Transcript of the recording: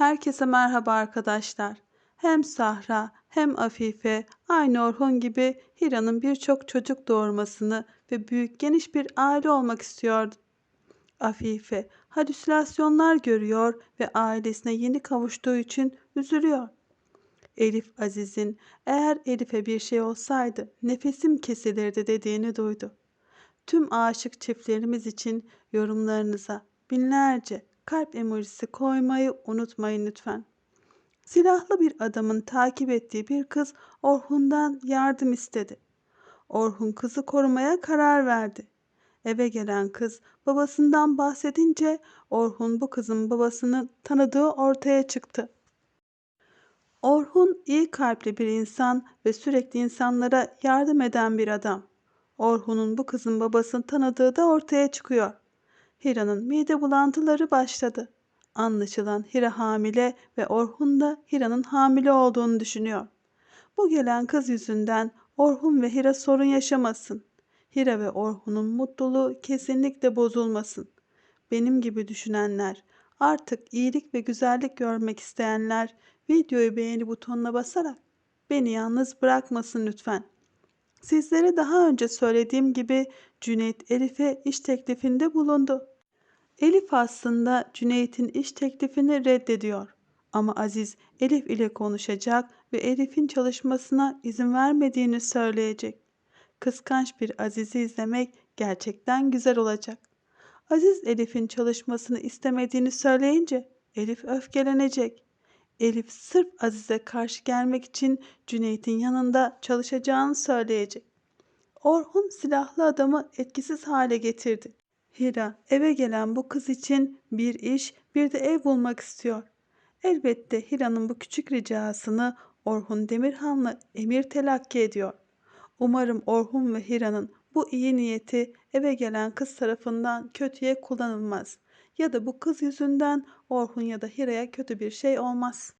Herkese merhaba arkadaşlar. Hem Sahra hem Afife aynı Orhun gibi Hira'nın birçok çocuk doğurmasını ve büyük geniş bir aile olmak istiyordu. Afife halüsinasyonlar görüyor ve ailesine yeni kavuştuğu için üzülüyor. Elif Aziz'in eğer Elif'e bir şey olsaydı nefesim kesilirdi dediğini duydu. Tüm aşık çiftlerimiz için yorumlarınıza binlerce kalp emojisi koymayı unutmayın lütfen. Silahlı bir adamın takip ettiği bir kız Orhun'dan yardım istedi. Orhun kızı korumaya karar verdi. Eve gelen kız babasından bahsedince Orhun bu kızın babasını tanıdığı ortaya çıktı. Orhun iyi kalpli bir insan ve sürekli insanlara yardım eden bir adam. Orhun'un bu kızın babasını tanıdığı da ortaya çıkıyor. Hira'nın mide bulantıları başladı. Anlaşılan Hira hamile ve Orhun da Hira'nın hamile olduğunu düşünüyor. Bu gelen kız yüzünden Orhun ve Hira sorun yaşamasın. Hira ve Orhun'un mutluluğu kesinlikle bozulmasın. Benim gibi düşünenler, artık iyilik ve güzellik görmek isteyenler videoyu beğeni butonuna basarak beni yalnız bırakmasın lütfen. Sizlere daha önce söylediğim gibi Cüneyt Elif'e iş teklifinde bulundu. Elif aslında Cüneyt'in iş teklifini reddediyor. Ama Aziz Elif ile konuşacak ve Elif'in çalışmasına izin vermediğini söyleyecek. Kıskanç bir Aziz'i izlemek gerçekten güzel olacak. Aziz Elif'in çalışmasını istemediğini söyleyince Elif öfkelenecek. Elif sırf Aziz'e karşı gelmek için Cüneyt'in yanında çalışacağını söyleyecek. Orhun silahlı adamı etkisiz hale getirdi. Hira eve gelen bu kız için bir iş bir de ev bulmak istiyor. Elbette Hira'nın bu küçük ricasını Orhun Demirhan'la Emir telakki ediyor. Umarım Orhun ve Hira'nın bu iyi niyeti eve gelen kız tarafından kötüye kullanılmaz. Ya da bu kız yüzünden Orhun ya da Hira'ya kötü bir şey olmaz.